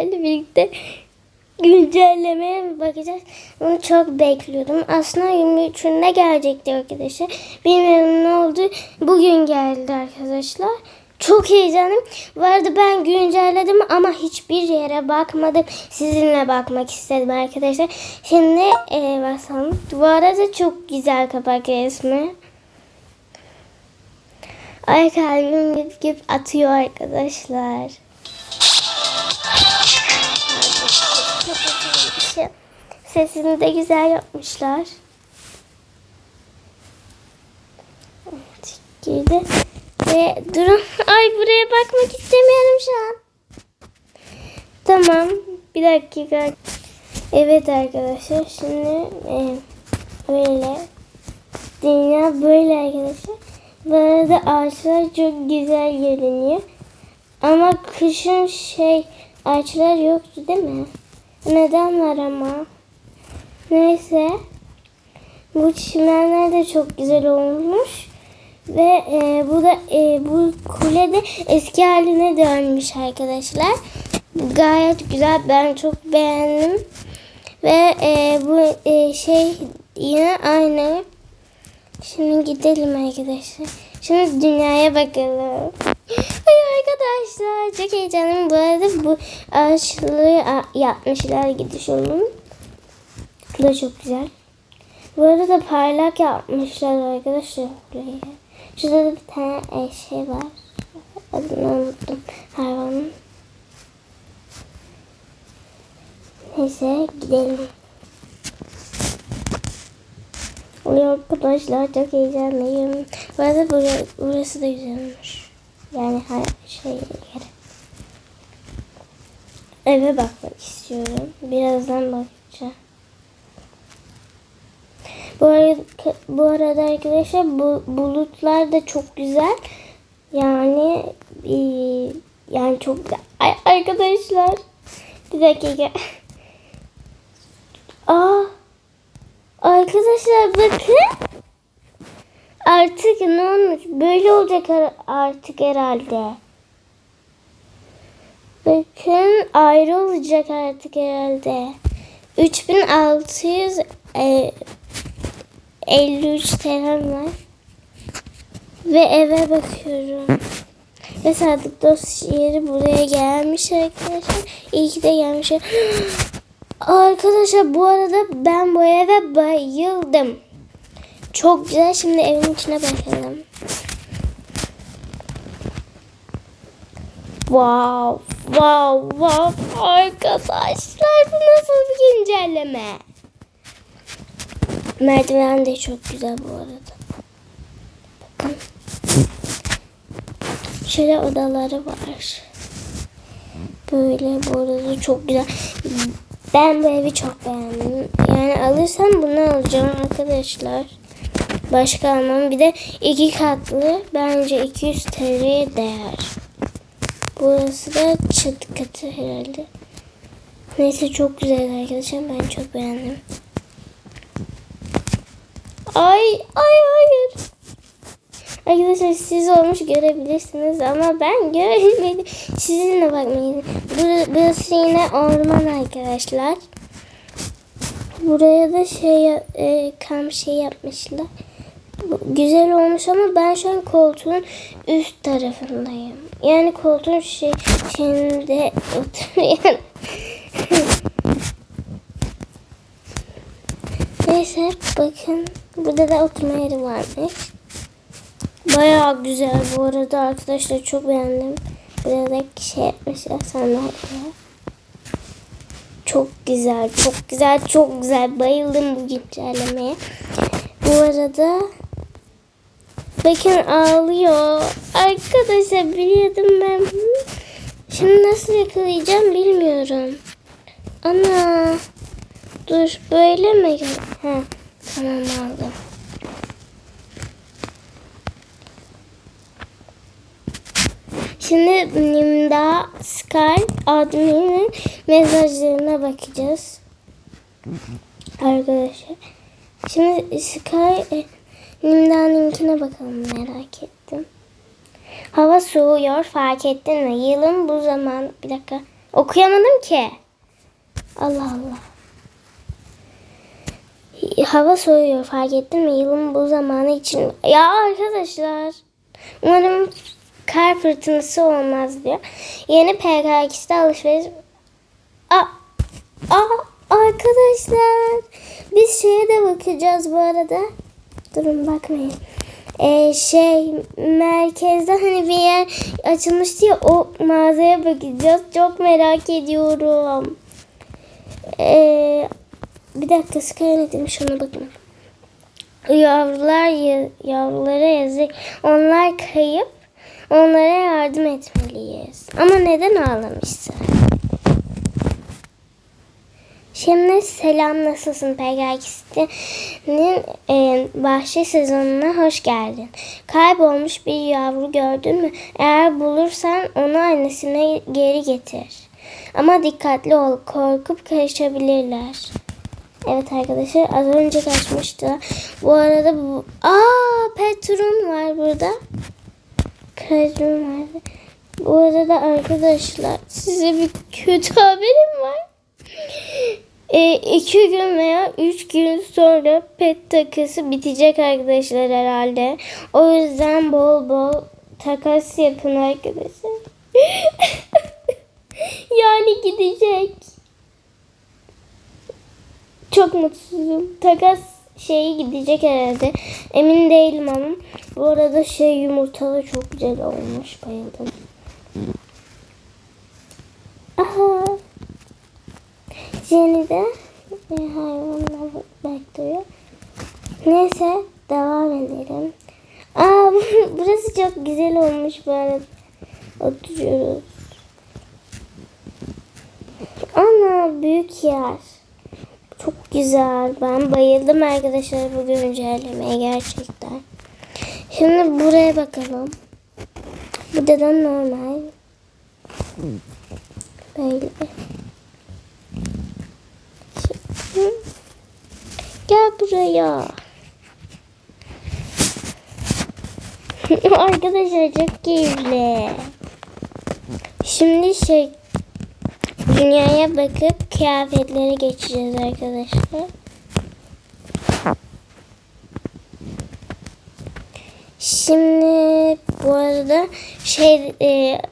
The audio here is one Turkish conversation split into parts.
ile birlikte güncellemeye bakacağız? Bunu çok bekliyordum. Aslında 23'ünde gelecekti arkadaşlar. Bilmiyorum ne oldu. Bugün geldi arkadaşlar. Çok heyecanlıyım. Bu arada ben güncelledim ama hiçbir yere bakmadım. Sizinle bakmak istedim arkadaşlar. Şimdi e, bakalım. Bu arada çok güzel kapak resmi. Ay kalbim gip gip atıyor arkadaşlar. Sesini de güzel yapmışlar. Girdi. Ve durun. Ay buraya bakmak istemiyorum şu an. Tamam. Bir dakika. Evet arkadaşlar. Şimdi e, böyle. Dünya böyle arkadaşlar. Bu arada ağaçlar çok güzel görünüyor. Ama kışın şey ağaçlar yoktu değil mi? Neden var ama? Neyse. Bu çimenler de çok güzel olmuş. Ve e, bu da e, bu kule de eski haline dönmüş arkadaşlar. Gayet güzel. Ben çok beğendim. Ve e, bu e, şey yine aynı. Şimdi gidelim arkadaşlar. Şimdi dünyaya bakalım. Ay arkadaşlar çok heyecanlıyım. Bu arada bu ağaçlığı yapmışlar gidiş onun. Bu da çok güzel. Bu arada parlak yapmışlar arkadaşlar burayı. Şurada da bir tane şey var. Adını unuttum. Hayvanın. Neyse gidelim. Oluyor arkadaşlar çok heyecanlıyım. Bu arada burası, burası da güzelmiş. Yani her şey yeri. Eve bakmak istiyorum. Birazdan bakacağım. Bu arada, bu arada arkadaşlar bu bulutlar da çok güzel. Yani e, yani çok güzel. Arkadaşlar bir dakika. Aa Arkadaşlar bakın. Artık ne olmuş? Böyle olacak artık herhalde. Bakın ayrı olacak artık herhalde. 3600 e, 53 TL var. Ve eve bakıyorum. Ve Sadık Dost yeri buraya gelmiş arkadaşlar. İyi ki de gelmiş. Arkadaşlar bu arada ben bu eve bayıldım. Çok güzel. Şimdi evin içine bakalım. Wow, wow, wow. Arkadaşlar bu nasıl bir güncelleme? Merdiven de çok güzel bu arada. Bakın. Şöyle odaları var. Böyle bu arada çok güzel. Ben bu evi çok beğendim. Yani alırsam bunu alacağım arkadaşlar. Başka almam. Bir de iki katlı. Bence 200 TL'ye değer. Burası da çatı katı herhalde. Neyse çok güzel arkadaşlar. Ben çok beğendim. Ay ay hayır. Arkadaşlar siz olmuş görebilirsiniz ama ben göremedim. Sizinle bakmayın. Bur- Burası yine orman arkadaşlar. Buraya da şey e, kam şey yapmışlar. Güzel olmuş ama ben şu an koltuğun üst tarafındayım. Yani koltuğun şey şeyinde oturuyorum. Neyse bakın burada da oturma yeri varmış. Bayağı güzel bu arada arkadaşlar çok beğendim. Burada da şey yapmışlar sandalye. Çok güzel, çok güzel, çok güzel. Bayıldım bu güncellemeye. Bu arada bakın ağlıyor. Arkadaşlar biliyordum ben. Şimdi nasıl yakalayacağım bilmiyorum. Ana. Dur böyle mi? Ha, tamam aldım. Şimdi Nimda Sky adminin mesajlarına bakacağız. Arkadaşlar. Şimdi Sky e, Nimda'nınkine bakalım merak ettim. Hava soğuyor fark ettin mi? Yılın bu zaman bir dakika Okuyamadım ki. Allah Allah. Hava soğuyor fark ettin mi? Yılın bu zamanı için. Ya arkadaşlar. Umarım kar fırtınası olmaz diyor. Yeni PKX'de alışveriş... Aa, aa, arkadaşlar. Biz şeye de bakacağız bu arada. Durun bakmayın. Ee, şey merkezde hani bir yer açılmıştı ya o mağazaya bakacağız. Çok merak ediyorum. Ee, bir dakika Skylight'im şuna bakın. Yavrular ya- yavrulara yazık. Onlar kayıp. Onlara yardım etmeliyiz. Ama neden ağlamışsın? Şimdi selam nasılsın Pegasus'un e, bahçe sezonuna hoş geldin. Kaybolmuş bir yavru gördün mü? Eğer bulursan onu annesine geri getir. Ama dikkatli ol korkup kaçabilirler. Evet arkadaşlar az önce kaçmıştı. Bu arada bu... Aa Petrun var burada. Petrun var. Bu arada arkadaşlar size bir kötü haberim var. E, iki gün veya üç gün sonra pet takası bitecek arkadaşlar herhalde. O yüzden bol bol takas yapın arkadaşlar. yani gidecek. Çok mutsuzum. Takas şeyi gidecek herhalde. Emin değilim ama. Bu arada şey yumurtalı çok güzel olmuş. Bayıldım. Aha. Jenny de e, hayvanlar bekliyor. Neyse devam edelim. Aa bu- burası çok güzel olmuş bu arada. Oturuyoruz. Ana büyük yer. Güzel. Ben bayıldım arkadaşlar bu güncellemeye gerçekten. Şimdi buraya bakalım. Burada da normal. Böyle. Gel buraya. Arkadaşlar çok keyifli. Şimdi şey dünyaya bakıp kıyafetlere geçeceğiz arkadaşlar. Şimdi bu arada şey e,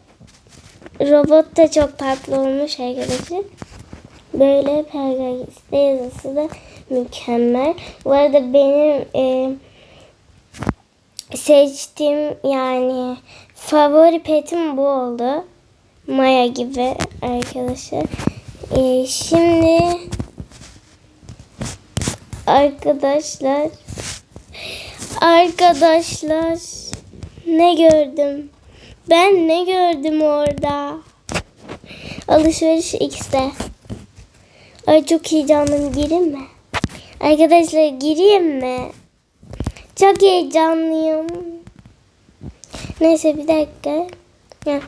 robot da çok tatlı olmuş arkadaşlar. Böyle pergagiste yazısı da mükemmel. Bu arada benim e, seçtiğim yani favori petim bu oldu. Maya gibi arkadaşlar. E, şimdi arkadaşlar arkadaşlar ne gördüm? Ben ne gördüm orada? Alışveriş X'te. Ay çok heyecanlıyım. Gireyim mi? Arkadaşlar gireyim mi? Çok heyecanlıyım. Neyse bir dakika. Ya.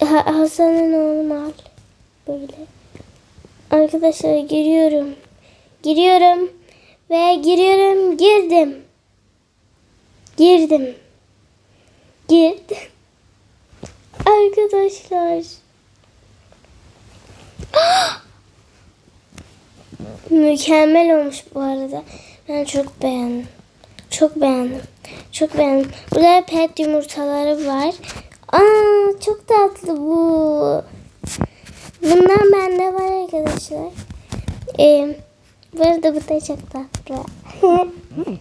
Ha, Hasan'ın oğlum al. Böyle. Arkadaşlar giriyorum. Giriyorum. Ve giriyorum. Girdim. Girdim. Girdim. Arkadaşlar. Mükemmel olmuş bu arada. Ben çok beğendim. Çok beğendim. Çok beğendim. Burada pet yumurtaları var. Aa çok tatlı bu. Bundan bende var arkadaşlar. Ee, bu arada bu da çok tatlı.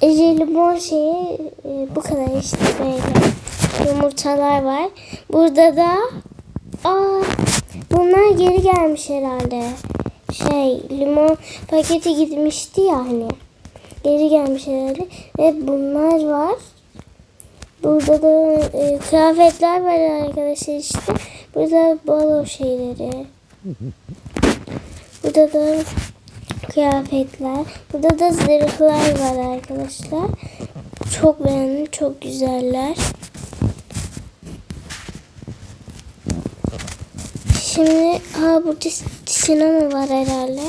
Jelibon şeyi e, bu kadar işte böyle yumurtalar var. Burada da aa bunlar geri gelmiş herhalde. Şey limon paketi gitmişti ya hani. Geri gelmiş herhalde. Ve bunlar var. Burada da e, kıyafetler var arkadaşlar işte. Burada balo şeyleri. Burada da kıyafetler. Burada da zırhlar var arkadaşlar. Çok beğendim. Çok güzeller. Şimdi ha burada sinema var herhalde.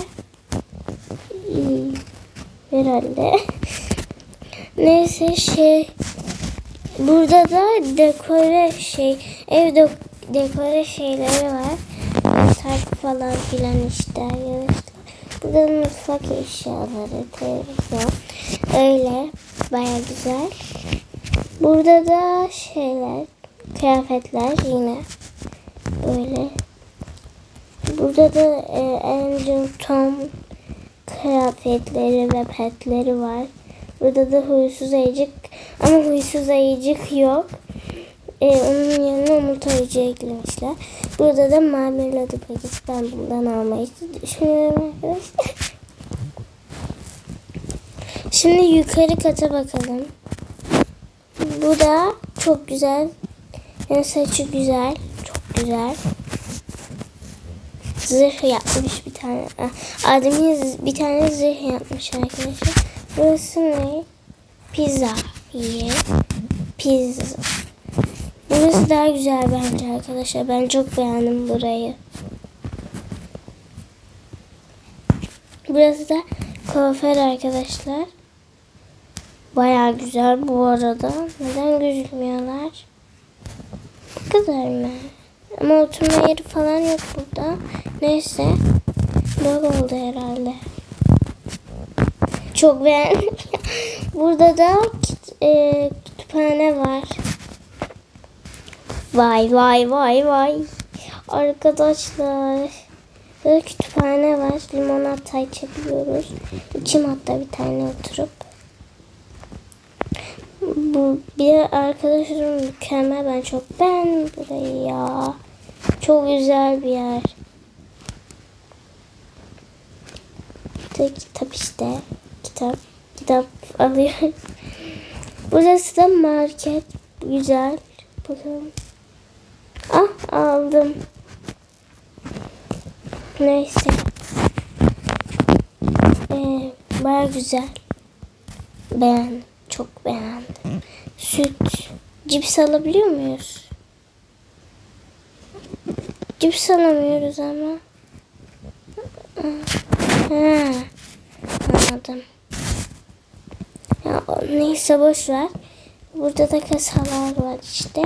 Herhalde. Neyse şey burada da dekore şey ev de dekore şeyleri var. Yatak falan filan işte arkadaşlar. Burada mutfak eşyaları, televizyon. Öyle baya güzel. Burada da şeyler, kıyafetler yine böyle. Burada da e, Angel Tom kıyafetleri ve petleri var. Burada da huysuz ayıcık ama huysuz ayıcık yok. E, onun yerine umut ayıcı eklemişler. Burada da mavi ladı paketi. Ben bundan almayı düşünüyorum arkadaşlar. Şimdi yukarı kata bakalım. Bu da çok güzel. Yani saçı güzel. Çok güzel. Zırh yapmış bir tane. Ah, Adem'in bir tane zırh yapmış arkadaşlar. Burası ne? Pizza. Ye. Pizza. Burası daha güzel bence arkadaşlar. Ben çok beğendim burayı. Burası da kuaför arkadaşlar. Baya güzel bu arada. Neden gözükmüyorlar? Bu kadar mı? Ama oturma yeri falan yok burada. Neyse. Böyle oldu herhalde. Çok beğendim. Burada da e, kütüphane var. Vay vay vay vay. Arkadaşlar. Burada kütüphane var. Limonata içebiliyoruz. İçim hatta bir tane oturup. Bu bir de arkadaşlarım mükemmel. Ben çok beğendim burayı ya. Çok güzel bir yer. Bir de kitap işte. Kitap. Kitap alıyorum. Burası da market. Güzel. Bakalım. Ah aldım. Neyse. Ee, baya güzel. Beğendim. Çok beğendim. Süt. Cips alabiliyor muyuz? Cips alamıyoruz ama. Ha, anladım. Neyse boş ver. Burada da kasalar var işte.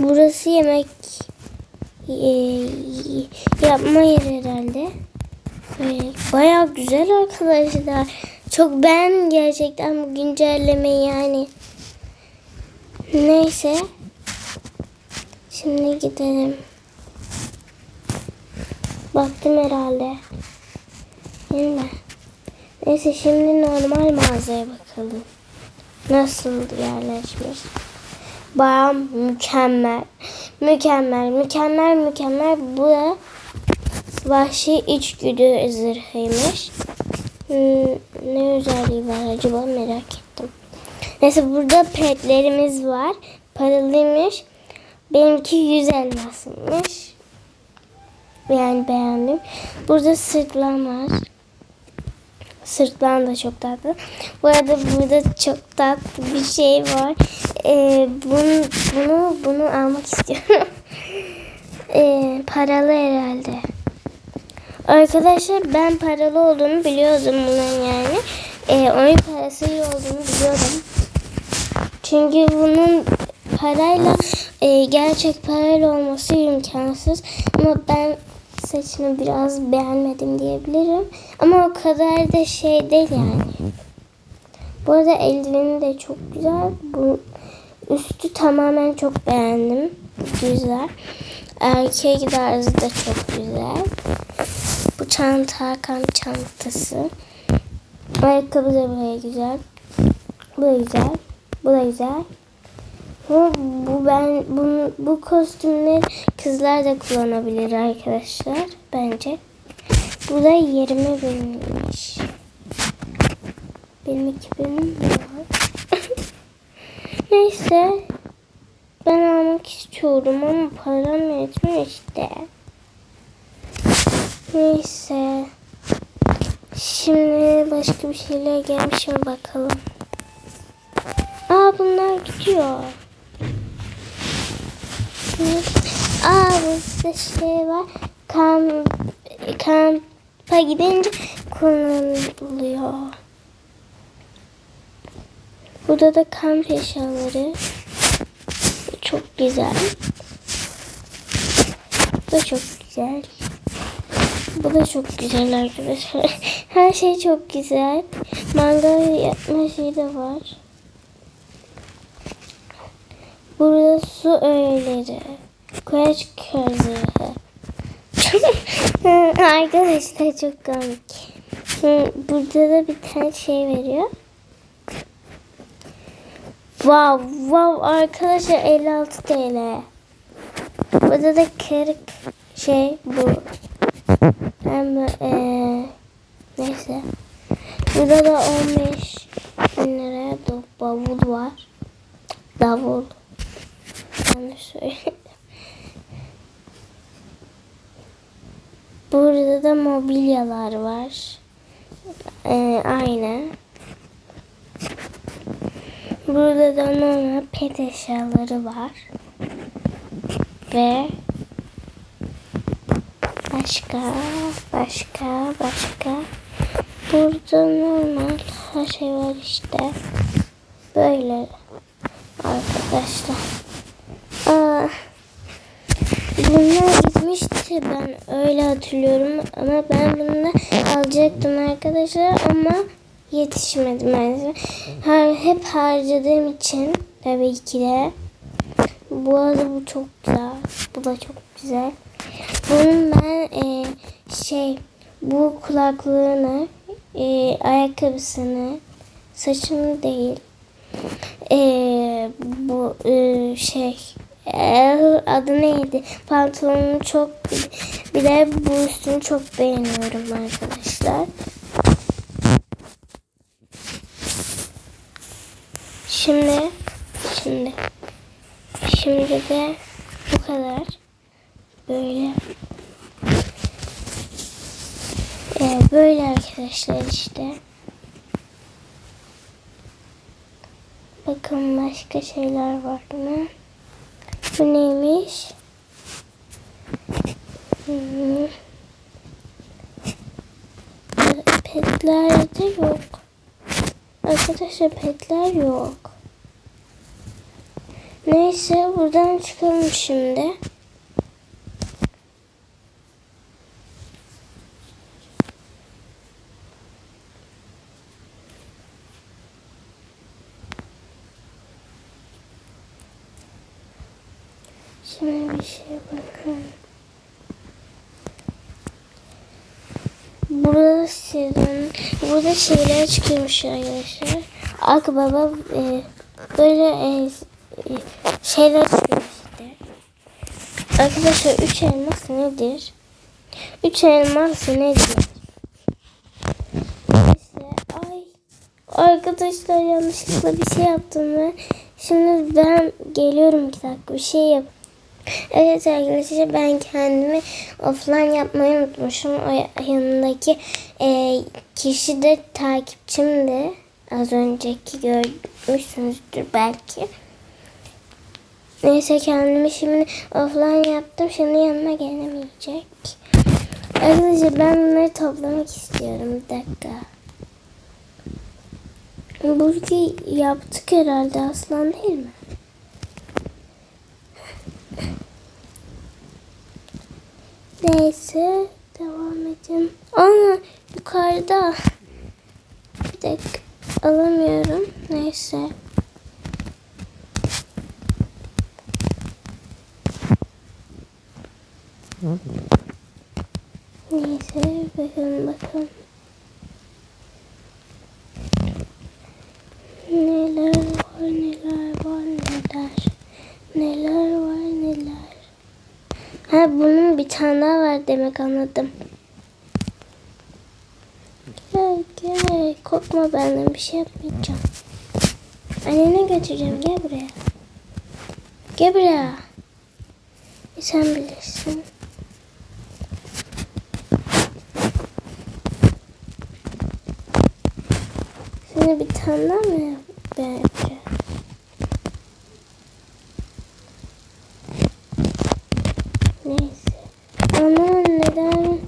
Burası yemek e, yapma yeri herhalde. Böyle bayağı güzel arkadaşlar. Çok beğendim gerçekten bu güncellemeyi yani. Neyse. Şimdi gidelim. Baktım herhalde. Değil mi? Neyse şimdi normal mağazaya bakalım. Nasıl yerleşmiş? Bayağı mükemmel. Mükemmel, mükemmel, mükemmel. Bu da vahşi içgüdü zırhıymış. Hmm, ne özelliği var acaba merak ettim. Neyse burada petlerimiz var. Paralıymış. Benimki 100 elmasıymış. Yani beğendim. Burada sırtlan var. Sırtlan da çok tatlı. Bu arada burada çok tatlı bir şey var. Ee, bunu, bunu, bunu almak istiyorum. Ee, paralı herhalde. Arkadaşlar ben paralı olduğunu biliyordum bunun yani. Ee, oyun parası iyi olduğunu biliyordum. Çünkü bunun parayla e, gerçek parayla olması imkansız. Ama ben saçını biraz beğenmedim diyebilirim. Ama o kadar da şey değil yani. Bu arada eldiveni de çok güzel. Bu üstü tamamen çok beğendim. Güzel. Erkek tarzı da çok güzel. Bu çanta Hakan çantası. Ayakkabı da böyle güzel. Bu da güzel. Bu da güzel. Bu, bu ben bu, bu kostümleri kızlar da kullanabilir arkadaşlar bence. Bu da 20 binmiş. Benim 2000 var. Neyse. Ben almak istiyorum ama param yetmiyor işte. Neyse. Şimdi başka bir şeyler gelmiş mi bakalım. Aa bunlar gidiyor. Aa burada şey var. Kamp, kampa gidince kullanılıyor. Burada da kamp eşyaları. çok güzel. Bu da çok güzel. Bu da çok güzel arkadaşlar. Her şey çok güzel. Mangal yapma şeyi de var. Burada su öğeleri. Koyaç közü. Arkadaşlar çok komik. Burada da bir tane şey veriyor. Wow, wow arkadaşlar 56 TL. Burada da 40 şey bu. Hem eee neyse. Burada da 15 bin liraya bavul var. Davul. Yanlış söyledim. Burada da mobilyalar var. Ee, aynı. Burada da normal pet eşyaları var. Ve başka, başka, başka. Burada normal her şey var işte. Böyle arkadaşlar. Aa, bunlar gitmişti ben öyle hatırlıyorum ama ben bunu alacaktım arkadaşlar ama yetişmedim maalesef. Her, hep harcadığım için tabii ki de. Bu arada bu çok güzel. Bu da çok güzel. Bunun ben e, şey bu kulaklığını, e, ayakkabısını, saçını değil. E, bu e, şey e, adı neydi? Pantolonunu çok bir de bu üstünü çok beğeniyorum arkadaşlar. Şimdi şimdi şimdi de bu kadar böyle ee, böyle arkadaşlar işte. Bakın başka şeyler var mı? Bu neymiş? Hmm. Petler de yok. Arkadaşlar petler yok. Neyse buradan çıkalım şimdi. Şimdi bir şey bakın. Burada sizin burada şeyler çıkıyormuş arkadaşlar. Akbaba e, böyle e, e, şeyler çıkıyor işte. Arkadaşlar üç elmas nedir? Üç elmas nedir? Neyse ay arkadaşlar yanlışlıkla bir şey yaptım ve şimdi ben geliyorum iki dakika bir şey yap. Evet arkadaşlar ben kendimi offline yapmayı unutmuşum. O yanındaki e, kişi de takipçimdi. Az önceki görmüşsünüzdür belki. Neyse kendimi şimdi offline yaptım. Şimdi yanıma gelemeyecek. Arkadaşlar ben bunları toplamak istiyorum. Bir dakika. Burayı yaptık herhalde aslan değil mi? Neyse devam edelim. Ana yukarıda. Bir dakika alamıyorum. Neyse. Neyse bakın bakın. Neler var neler var neler. Neler var neler. Ha bunun bir tane daha var demek anladım. Gel gel korkma benden bir şey yapmayacağım. Annene götüreceğim gel buraya. Gel buraya. E, sen bilirsin. Şimdi bir tane daha ben yapacağım? Neyse. Ama neden?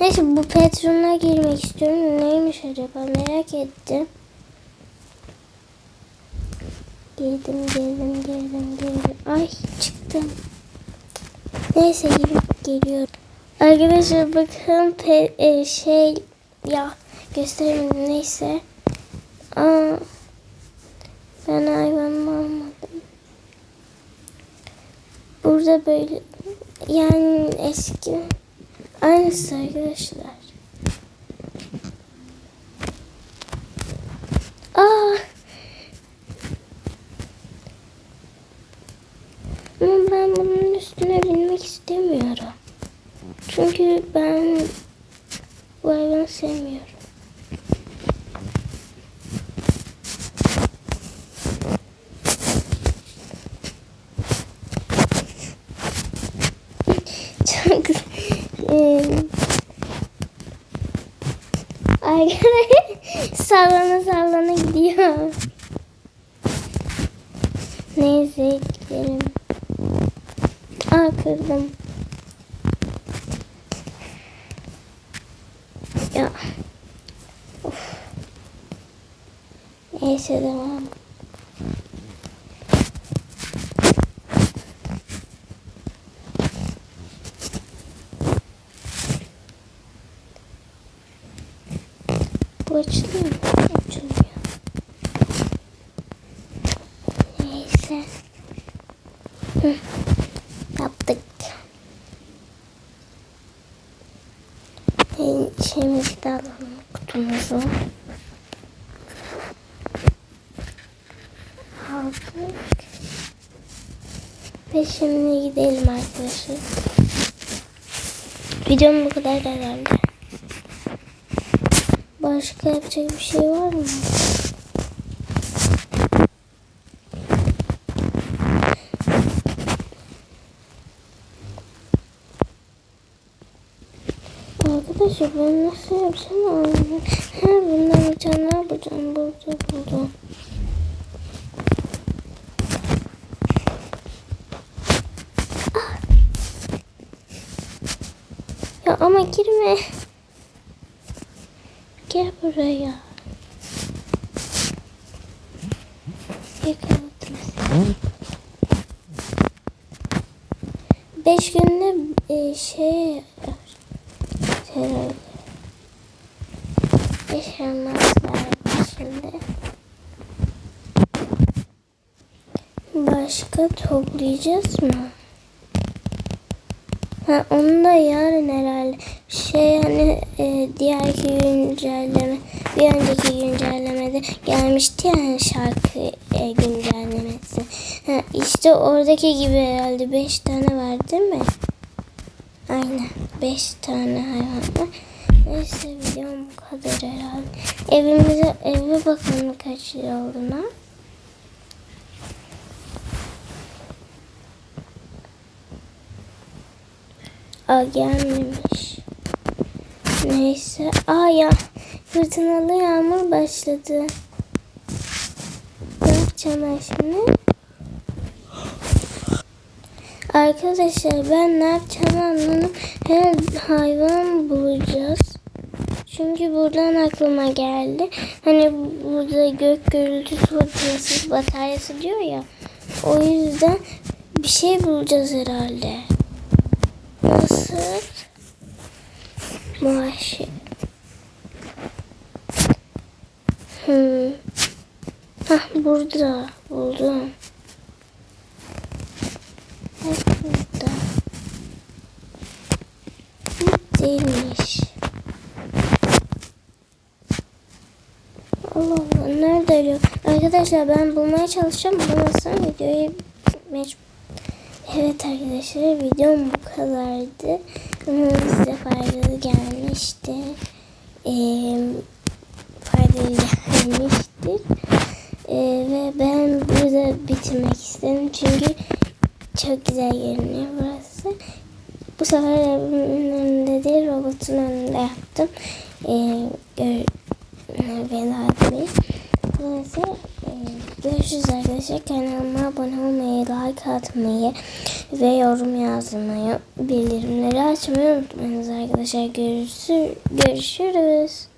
Neyse bu Petron'a girmek istiyorum. Neymiş acaba merak ettim. Girdim girdim girdim girdim. Ay çıktım. Neyse girip geliyorum. Arkadaşlar bakın pe- e, şey ya gösteremedim neyse. Aa, ben hayvanımı almadım. Burada böyle yani eski aynısı arkadaşlar. Aa. Ama ben bunun üstüne istemiyorum. Çünkü ben bu hayvanı sevmiyorum. Çok Arkadaşlar sallana sallana gidiyor. Neyse gidelim. Aa kırdım. Ya. Of. Neyse devam. Bu açılıyor mu? Açılmıyor. Neyse. Hı. Yaptık. Ee, Şeyimizi de alalım kutumuzu. Aldık. Ve şimdi gidelim arkadaşlar. Videom bu kadar herhalde. Başka yapacak bir şey var mı? Arkadaşlar ben nasıl yapsam anlamıyorum. Ha bundan bir tane ne yapacağım? Burada buldum. Ah! Ya ama girme. Gel buraya. Yakaladım seni. Beş günde e, şey herhalde. Yaşanmazlar şimdi. Başka toplayacağız mı? Ha, onu da yarın herhalde. Şey hani e, diğerki güncelleme, bir önceki güncellemede gelmişti yani şarkı e, güncellemesi. Ha, işte oradaki gibi herhalde 5 tane var değil mi? Aynen 5 tane hayvan var. Neyse videom bu kadar herhalde. Evimize, eve bakalım kaç lira olduğuna. Aa gelmemiş. Neyse. Aa ya fırtınalı yağmur başladı. Ne yapacağım ben şimdi? Arkadaşlar ben ne yapacağımı anladım. Her hayvan bulacağız. Çünkü buradan aklıma geldi. Hani burada gök gürültüsü fırtınası bataryası diyor ya. O yüzden bir şey bulacağız herhalde. Nasıl? Maaşı. Hmm. Hah burada buldum. Hep burada. Bu değilmiş. Allah Allah nerede arıyor? Arkadaşlar ben bulmaya çalışacağım. Bulamazsam videoyu mecbur. Evet arkadaşlar videom bu kadardı. Umarım size faydalı gelmişti. Ee, faydalı gelmiştir. Ee, ve ben burada bitirmek istedim. Çünkü çok güzel görünüyor burası. Bu sefer evimin önünde değil robotun önünde yaptım. Ee, gör, etmeyi. Neyse e, görüşürüz arkadaşlar. Kanalıma abone olmayı, like atmayı ve yorum yazmayı, bildirimleri açmayı unutmayınız arkadaşlar. Görüşürüz.